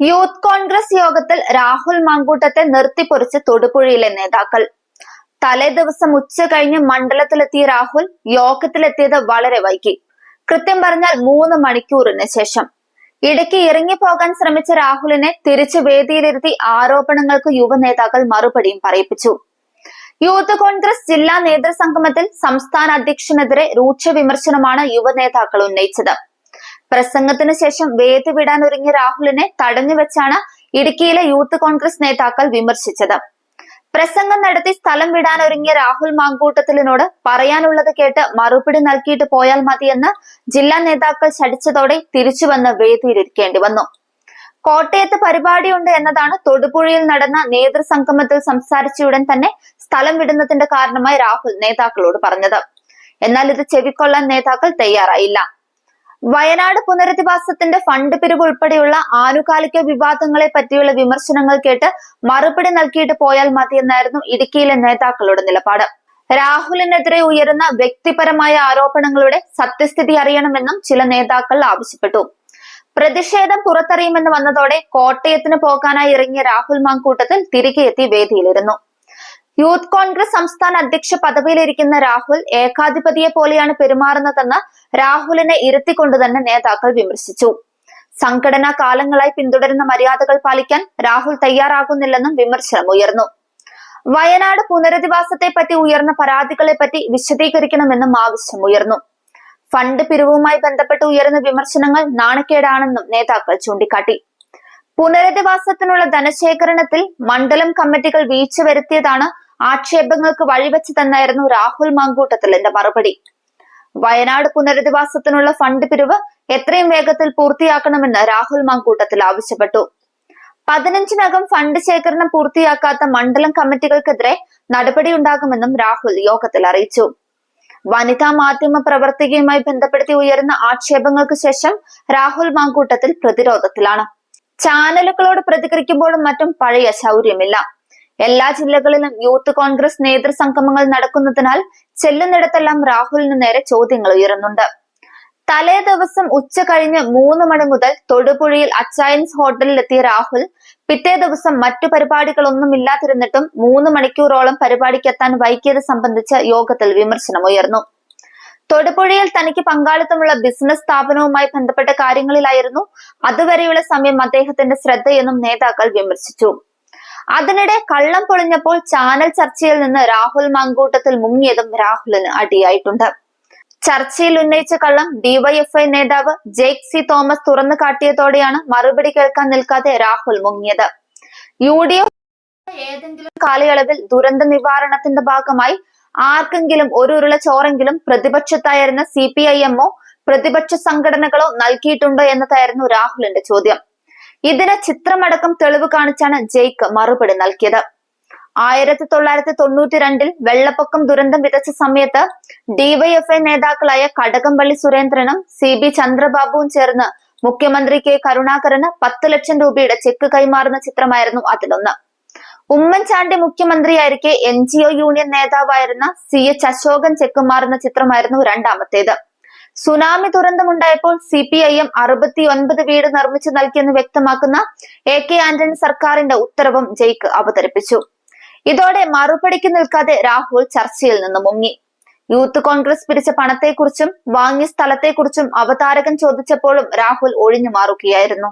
Youth Congress യോഗത്തിൽ രാഹുൽ മാങ്കൂട്ടത്തെ നിർത്തിപ്പൊറിച്ച് തൊടുപുഴയിലെ നേതാക്കൾ. തലേ ദിവസം ഉച്ച കഴിഞ്ഞ് മണ്ഡലത്തിലെത്തിയ രാഹുൽ യോഗത്തിലെത്തിയത് വളരെ വൈകി. കൃത്യം പറഞ്ഞാൽ മൂന്ന് മണിക്കൂറിന് ശേഷം. ഇടയ്ക്ക് ഇറങ്ങിപ്പോകാൻ ശ്രമിച്ച രാഹുലിനെ തിരിച്ച് വേദിയിലിരുത്തി ആരോപണങ്ങൾക്ക് യുവ നേതാക്കൾ മറുപടിയും പറയിപ്പിച്ചു. യൂത്ത് കോൺഗ്രസ് ജില്ലാ നേതൃസംഗമത്തിൽ സംസ്ഥാന അധ്യക്ഷനെതിരെ രൂക്ഷ വിമർശനമാണ് യുവ നേതാക്കൾ ഉന്നയിച്ചത്. പ്രസംഗത്തിന് ശേഷം വേദി വിടാൻ ഒരുങ്ങിയ രാഹുലിനെ തടഞ്ഞുവെച്ചാണ് ഇടുക്കിയിലെ യൂത്ത് കോൺഗ്രസ് നേതാക്കൾ വിമർശിച്ചത്. പ്രസംഗം നടത്തി സ്ഥലം വിടാൻ ഒരുങ്ങിയ രാഹുൽ മാങ്കൂട്ടത്തിലിനോട് പറയാനുള്ളത് കേട്ട് മറുപടി നൽകിയിട്ട് പോയാൽ മതിയെന്ന് ജില്ലാ നേതാക്കൾ ശടിച്ചതോടെ തിരിച്ചുവന്ന് വേദിയിലിരിക്കേണ്ടി വന്നു. കോട്ടയത്ത് പരിപാടിയുണ്ട് എന്നതാണ് തൊടുപുഴയിൽ നടന്ന നേതൃസംഗമത്തിൽ സംസാരിച്ചയുടൻ തന്നെ സ്ഥലം വിടുന്നതിന്റെ കാരണമായി രാഹുൽ നേതാക്കളോട് പറഞ്ഞത്. എന്നാൽ ഇത് ചെവിക്കൊള്ളാൻ നേതാക്കൾ തയ്യാറായില്ല. വയനാട് പുനരധിവാസത്തിന്റെ ഫണ്ട് പിരിവ് ഉൾപ്പെടെയുള്ള ആനുകാലിക വിവാദങ്ങളെ പറ്റിയുള്ള വിമർശനങ്ങൾ കേട്ട് മറുപടി നൽകിയിട്ട് പോയാൽ മതിയെന്നായിരുന്നു ഇടുക്കിയിലെ നേതാക്കളുടെ നിലപാട്. രാഹുലിനെതിരെ ഉയരുന്ന വ്യക്തിപരമായ ആരോപണങ്ങളുടെ സത്യസ്ഥിതി അറിയണമെന്നും ചില നേതാക്കൾ ആവശ്യപ്പെട്ടു. പ്രതിഷേധം പുറത്തറിയുമെന്ന് വന്നതോടെ കോട്ടയത്തിന് പോകാനായി ഇറങ്ങിയ രാഹുൽ മാങ്കൂട്ടത്തിൽ തിരികെ എത്തി വേദിയിലിരുന്നു. യൂത്ത് കോൺഗ്രസ് സംസ്ഥാന അധ്യക്ഷ പദവിയിലിരിക്കുന്ന രാഹുൽ ഏകാധിപതിയെ പോലെയാണ് പെരുമാറുന്നതെന്ന് രാഹുലിനെ ഇരുത്തിക്കൊണ്ട് തന്നെ നേതാക്കൾ വിമർശിച്ചു. സംഘടനാ കാലങ്ങളായി പിന്തുടരുന്ന മര്യാദകൾ പാലിക്കാൻ രാഹുൽ തയ്യാറാകുന്നില്ലെന്നും വിമർശനം ഉയർന്നു. വയനാട് പുനരധിവാസത്തെ പറ്റി ഉയർന്ന പരാതികളെ പറ്റി വിശദീകരിക്കണമെന്നും ആവശ്യം ഉയർന്നു. ഫണ്ട് പിരിവുമായി ബന്ധപ്പെട്ട് ഉയർന്ന വിമർശനങ്ങൾ നാണക്കേടാണെന്നും നേതാക്കൾ ചൂണ്ടിക്കാട്ടി. പുനരധിവാസത്തിനുള്ള ധനശേഖരണത്തിൽ മണ്ഡലം കമ്മിറ്റികൾ വീഴ്ച വരുത്തിയതാണ് ആക്ഷേപങ്ങൾക്ക് വഴിവെച്ച് തന്നായിരുന്നു രാഹുൽ മാങ്കൂട്ടത്തിലിന്റെ മറുപടി. വയനാട് പുനരധിവാസത്തിനുള്ള ഫണ്ട് പിരിവ് എത്രയും വേഗത്തിൽ പൂർത്തിയാക്കണമെന്ന് രാഹുൽ മാങ്കൂട്ടത്തിൽ ആവശ്യപ്പെട്ടു. പതിനഞ്ചിനകം ഫണ്ട് ശേഖരണം പൂർത്തിയാക്കാത്ത മണ്ഡലം കമ്മിറ്റികൾക്കെതിരെ നടപടി ഉണ്ടാകുമെന്നും രാഹുൽ യോഗത്തിൽ അറിയിച്ചു. വനിതാ മാധ്യമ പ്രവർത്തകയുമായി ബന്ധപ്പെടുത്തി ഉയരുന്ന ആക്ഷേപങ്ങൾക്ക് ശേഷം രാഹുൽ മാങ്കൂട്ടത്തിൽ പ്രതിരോധത്തിലാണ്. ചാനലുകളോട് പ്രതികരിക്കുമ്പോഴും മറ്റും പഴയ ശൗര്യമില്ല. എല്ലാ ജില്ലകളിലും യൂത്ത് കോൺഗ്രസ് നേതൃസംഗമങ്ങൾ നടക്കുന്നതിനാൽ ചെല്ലുന്നിടത്തെല്ലാം രാഹുലിന് നേരെ ചോദ്യങ്ങൾ ഉയരുന്നുണ്ട്. തലേ ദിവസം ഉച്ച കഴിഞ്ഞ് മൂന്ന് മണി മുതൽ തൊടുപുഴയിൽ അച്ചായൻസ് ഹോട്ടലിലെത്തിയ രാഹുൽ പിറ്റേ ദിവസം മറ്റു പരിപാടികളൊന്നും ഇല്ലാതിരുന്നിട്ടും മൂന്ന് മണിക്കൂറോളം പരിപാടിക്കെത്താൻ വൈകിയത് സംബന്ധിച്ച് യോഗത്തിൽ വിമർശനം ഉയർന്നു. തൊടുപുഴയിൽ തനിക്ക് പങ്കാളിത്തമുള്ള ബിസിനസ് സ്ഥാപനവുമായി ബന്ധപ്പെട്ട കാര്യങ്ങളിലായിരുന്നു അതുവരെയുള്ള സമയം അദ്ദേഹത്തിന്റെ ശ്രദ്ധയെന്നും നേതാക്കൾ വിമർശിച്ചു. അതിനിടെ കള്ളം പൊളിഞ്ഞപ്പോൾ ചാനൽ ചർച്ചയിൽ നിന്ന് രാഹുൽ മാങ്കൂട്ടത്തിൽ മുങ്ങിയതും രാഹുലിന് അടിയായിട്ടുണ്ട്. ചർച്ചയിൽ ഉന്നയിച്ച കള്ളം ഡിവൈഎഫ്ഐ നേതാവ് ജെയ്ക് സി തോമസ് തുറന്നു കാട്ടിയതോടെയാണ് മറുപടി കേൾക്കാൻ നിൽക്കാതെ രാഹുൽ മുങ്ങിയത്. യു ഡി എഫ് ഏതെങ്കിലും കാലയളവിൽ ദുരന്ത നിവാരണത്തിന്റെ ഭാഗമായി ആർക്കെങ്കിലും ഒരു ഉരുള ചോറെങ്കിലും പ്രതിപക്ഷത്തായിരുന്ന സി പി ഐ എമ്മോ പ്രതിപക്ഷ സംഘടനകളോ നൽകിയിട്ടുണ്ടോ എന്നതായിരുന്നു രാഹുലിന്റെ ചോദ്യം. ഇതിന് ചിത്രമടക്കം തെളിവ് കാണിച്ചാണ് ജയ്ക്ക് മറുപടി നൽകിയത്. ആയിരത്തി തൊള്ളായിരത്തി തൊണ്ണൂറ്റി രണ്ടിൽ വെള്ളപ്പൊക്കം ദുരന്തം വിതച്ച സമയത്ത് ഡിവൈഎഫ്ഐ നേതാക്കളായ കടകംപള്ളി സുരേന്ദ്രനും സി ബി ചന്ദ്രബാബുവും ചേർന്ന് മുഖ്യമന്ത്രി കെ കരുണാകരന് പത്ത് ലക്ഷം രൂപയുടെ ചെക്ക് കൈമാറുന്ന ചിത്രമായിരുന്നു അതിലൊന്ന്. ഉമ്മൻചാണ്ടി മുഖ്യമന്ത്രിയായിരിക്കെ എൻ ജി ഒ യൂണിയൻ നേതാവായിരുന്ന സി എച്ച് അശോകൻ ചെക്ക് മാറുന്ന ചിത്രമായിരുന്നു രണ്ടാമത്തേത്. സുനാമി ദുരന്തമുണ്ടായപ്പോൾ സി പി ഐ എം അറുപത്തി ഒൻപത് വീട് നിർമ്മിച്ചു നൽകിയെന്ന് വ്യക്തമാക്കുന്ന എ കെ ആന്റണി സർക്കാരിന്റെ ഉത്തരവും ജയ്ക്ക് അവതരിപ്പിച്ചു. ഇതോടെ മറുപടിക്ക് നിൽക്കാതെ രാഹുൽ ചർച്ചയിൽ നിന്ന് മുങ്ങി. യൂത്ത് കോൺഗ്രസ് പിരിച്ച പണത്തെക്കുറിച്ചും വാങ്ങിയ സ്ഥലത്തെക്കുറിച്ചും അവതാരകൻ ചോദിച്ചപ്പോഴും രാഹുൽ ഒഴിഞ്ഞു മാറുകയായിരുന്നു.